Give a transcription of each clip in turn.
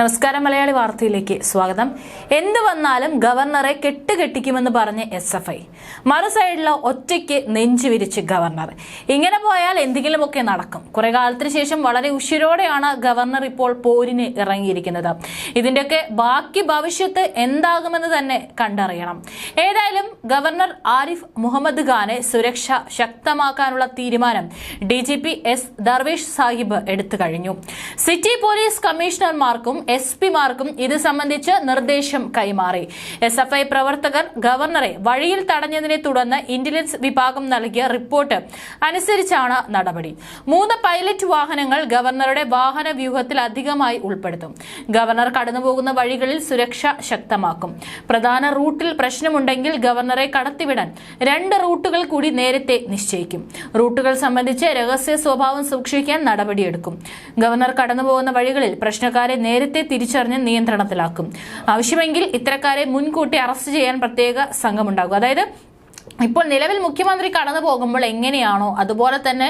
നമസ്കാരം മലയാളി വാർത്തയിലേക്ക് സ്വാഗതം. എന്ത് വന്നാലും ഗവർണറെ കെട്ടുകെട്ടിക്കുമെന്ന് പറഞ്ഞ് എസ് എഫ് ഐ. മറു സൈഡിലോ ഒറ്റയ്ക്ക് നെഞ്ചു വിരിച്ച് ഗവർണർ. ഇങ്ങനെ പോയാൽ എന്തെങ്കിലുമൊക്കെ നടക്കും. കുറെ കാലത്തിന് ശേഷം വളരെ ഉഷിരോടെയാണ് ഗവർണർ ഇപ്പോൾ പോരിന് ഇറങ്ങിയിരിക്കുന്നത്. ഇതിന്റെയൊക്കെ ബാക്കി ഭവിഷ്യത്ത് എന്താകുമെന്ന് തന്നെ കണ്ടറിയണം. ഏതായാലും ഗവർണർ ആരിഫ് മുഹമ്മദ് ഖാനെ സുരക്ഷ ശക്തമാക്കാനുള്ള തീരുമാനം D G P S Darvesh Sahib എടുത്തു കഴിഞ്ഞു. സിറ്റി പോലീസ് കമ്മീഷണർമാർക്കും എസ് പിമാർക്കും ഇത് സംബന്ധിച്ച് നിർദ്ദേശം കൈമാറി. എസ് എഫ് ഐ പ്രവർത്തകർ ഗവർണറെ വഴിയിൽ തടഞ്ഞതിനെ തുടർന്ന് ഇന്റലിജൻസ് വിഭാഗം നൽകിയ റിപ്പോർട്ട് അനുസരിച്ചാണ് നടപടി. മൂന്ന് പൈലറ്റ് വാഹനങ്ങൾ ഗവർണറുടെ വാഹന വ്യൂഹത്തിൽ അധികമായി ഉൾപ്പെടുത്തും. ഗവർണർ കടന്നുപോകുന്ന വഴികളിൽ സുരക്ഷ ശക്തമാക്കും. പ്രധാന റൂട്ടിൽ പ്രശ്നമുണ്ടെങ്കിൽ ഗവർണറെ കടത്തിവിടാൻ രണ്ട് റൂട്ടുകൾ കൂടി നേരത്തെ നിശ്ചയിക്കും. റൂട്ടുകൾ സംബന്ധിച്ച് രഹസ്യ സ്വഭാവം സൂക്ഷിക്കാൻ നടപടിയെടുക്കും. ഗവർണർ കടന്നുപോകുന്ന വഴികളിൽ പ്രശ്നക്കാരെ നേരത്തെ തിരിച്ചറിഞ്ഞ് നിയന്ത്രണത്തിലാക്കും. ആവശ്യമെങ്കിൽ ഇത്തരക്കാരെ മുൻകൂട്ടി അറസ്റ്റ് ചെയ്യാൻ പ്രത്യേക സംഘമുണ്ടാകും. അതായത് ഇപ്പോൾ നിലവിൽ മുഖ്യമന്ത്രി കടന്നു പോകുമ്പോൾ എങ്ങനെയാണോ അതുപോലെ തന്നെ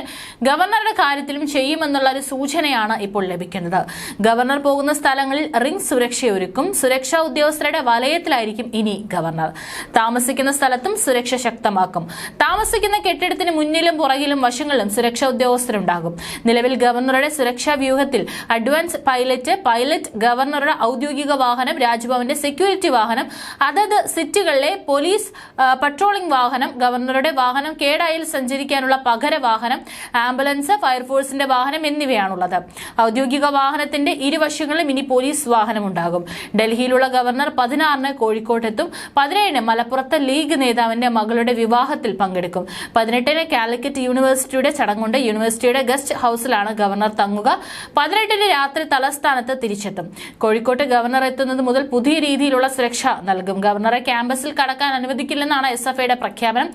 ഗവർണറുടെ കാര്യത്തിലും ചെയ്യുമെന്നുള്ള ഒരു സൂചനയാണ് ഇപ്പോൾ ലഭിക്കുന്നത്. ഗവർണർ പോകുന്ന സ്ഥലങ്ങളിൽ റിംഗ് സുരക്ഷയൊരുക്കും സുരക്ഷാ ഉദ്യോഗസ്ഥരുടെ വലയത്തിലായിരിക്കും ഇനി ഗവർണർ. താമസിക്കുന്ന സ്ഥലത്തും സുരക്ഷ ശക്തമാക്കും. താമസിക്കുന്ന കെട്ടിടത്തിന് മുന്നിലും പുറകിലും വശങ്ങളിലും സുരക്ഷാ ഉദ്യോഗസ്ഥരുണ്ടാകും. നിലവിൽ ഗവർണറുടെ സുരക്ഷാ വ്യൂഹത്തിൽ അഡ്വാൻസ് പൈലറ്റ് പൈലറ്റ് ഗവർണറുടെ ഔദ്യോഗിക വാഹനം രാജ്ഭവന്റെ സെക്യൂരിറ്റി വാഹനം അതത് സിറ്റികളിലെ പോലീസ് പട്രോളിംഗ് വാഹനം ഗവർണറുടെ വാഹനം കേടായിൽ സഞ്ചരിക്കാനുള്ള പകര വാഹനം ആംബുലൻസ് ഫയർഫോഴ്സിന്റെ വാഹനം എന്നിവയാണുള്ളത്. ഔദ്യോഗിക വാഹനത്തിന്റെ ഇരുവശങ്ങളിലും ഇനി പോലീസ് വാഹനം ഉണ്ടാകും ഡൽഹിയിലുള്ള ഗവർണർ പതിനാറിന് കോഴിക്കോട്ടെത്തും. പതിനേഴിന് മലപ്പുറത്തെ ലീഗ് നേതാവിന്റെ മകളുടെ വിവാഹത്തിൽ പങ്കെടുക്കും. പതിനെട്ടിന് കാലിക്കറ്റ് യൂണിവേഴ്സിറ്റിയുടെ ചടങ്ങുണ്ട്. യൂണിവേഴ്സിറ്റിയുടെ ഗസ്റ്റ് ഹൌസിലാണ് ഗവർണർ തങ്ങുക. പതിനെട്ടിന് രാത്രി തലസ്ഥാനത്ത് തിരിച്ചെത്തും. കോഴിക്കോട്ട് ഗവർണർ എത്തുന്നത് മുതൽ പുതിയ രീതിയിലുള്ള സുരക്ഷ നൽകും. ഗവർണറെ ക്യാമ്പസിൽ കടക്കാൻ അനുവദിക്കില്ലെന്നാണ് എസ് എഫ് ഐയുടെ പ്രഖ്യാപനം.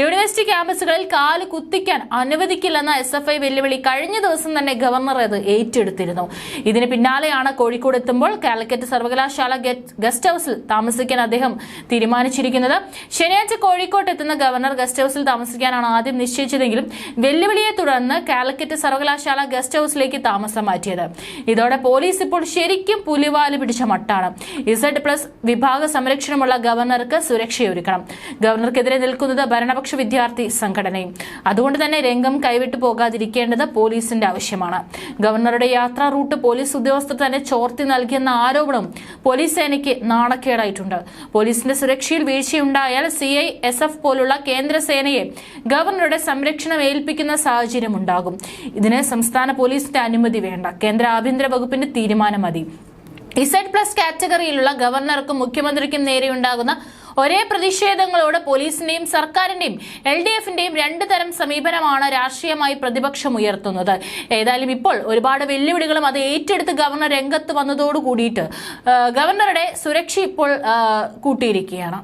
യൂണിവേഴ്സിറ്റി ക്യാമ്പസുകളിൽ കാൽ കുത്തിക്കാൻ അനുവദിക്കില്ലെന്ന എസ് എഫ് ഐ വെല്ലുവിളി കഴിഞ്ഞ ദിവസം തന്നെ ഗവർണർ അത് ഏറ്റെടുത്തിരുന്നു. ഇതിന് പിന്നാലെയാണ് കോഴിക്കോട് എത്തുമ്പോൾ കാലിക്കറ്റ് സർവകലാശാല ഗസ്റ്റ് ഹൗസിൽ താമസിക്കാൻ അദ്ദേഹം തീരുമാനിച്ചിരിക്കുന്നത്. ശനിയാഴ്ച കോഴിക്കോട്ട് എത്തുന്ന ഗവർണർ ഗസ്റ്റ് ഹൗസിൽ താമസിക്കാനാണ് ആദ്യം നിശ്ചയിച്ചതെങ്കിലും വെല്ലുവിളിയെ തുടർന്ന് കാലിക്കറ്റ് സർവകലാശാല ഗസ്റ്റ് ഹൗസിലേക്ക് താമസം മാറ്റിയത്. ഇതോടെ പോലീസ് ഇപ്പോൾ ശരിക്കും പുലിവാൽ പിടിച്ച മട്ടാണ്. ഇസഡ് പ്ലസ് വിഭാഗ സംരക്ഷണമുള്ള ഗവർണർക്ക് സുരക്ഷയൊരുക്കണം. ഗവർണർക്കെതിരെ നിൽക്കുന്നത് ഭരണപക്ഷ വിദ്യാർത്ഥി സംഘടനയും. അതുകൊണ്ട് തന്നെ രംഗം കൈവിട്ടു പോകാതിരിക്കേണ്ടത് പോലീസിന്റെ ആവശ്യമാണ്. ഗവർണറുടെ യാത്രാ റൂട്ട് പോലീസ് ഉദ്യോഗസ്ഥർ തന്നെ ചോർത്തി നൽകിയെന്ന ആരോപണം പോലീസ് സേനയ്ക്ക് നാണക്കേടായിട്ടുണ്ട്. പോലീസിന്റെ സുരക്ഷയിൽ വീഴ്ചയുണ്ടായാൽ സി ഐ എസ് എഫ് പോലുള്ള കേന്ദ്ര സേനയെ ഗവർണറുടെ സംരക്ഷണം ഏൽപ്പിക്കുന്ന സാഹചര്യം ഉണ്ടാകും. ഇതിന് സംസ്ഥാന പോലീസിന്റെ അനുമതി വേണ്ട. കേന്ദ്ര ആഭ്യന്തര വകുപ്പിന്റെ തീരുമാനം മതി. ഇസഡ് പ്ലസ് കാറ്റഗറിയിലുള്ള ഗവർണർക്കും മുഖ്യമന്ത്രിക്കും നേരെയുണ്ടാകുന്ന ഒരേ പ്രതിഷേധങ്ങളോട് പോലീസിന്റെയും സർക്കാരിന്റെയും എൽ ഡി എഫിന്റെയും രണ്ട് തരം സമീപനമാണ് രാഷ്ട്രീയമായി പ്രതിപക്ഷം ഉയർത്തുന്നത്. ഏതായാലും ഇപ്പോൾ ഒരുപാട് വെല്ലുവിളികളും അത് ഏറ്റെടുത്ത് ഗവർണർ രംഗത്ത് വന്നതോടുകൂടിയിട്ട് ഗവർണറുടെ സുരക്ഷ ഇപ്പോൾ കൂട്ടിയിരിക്കുകയാണ്.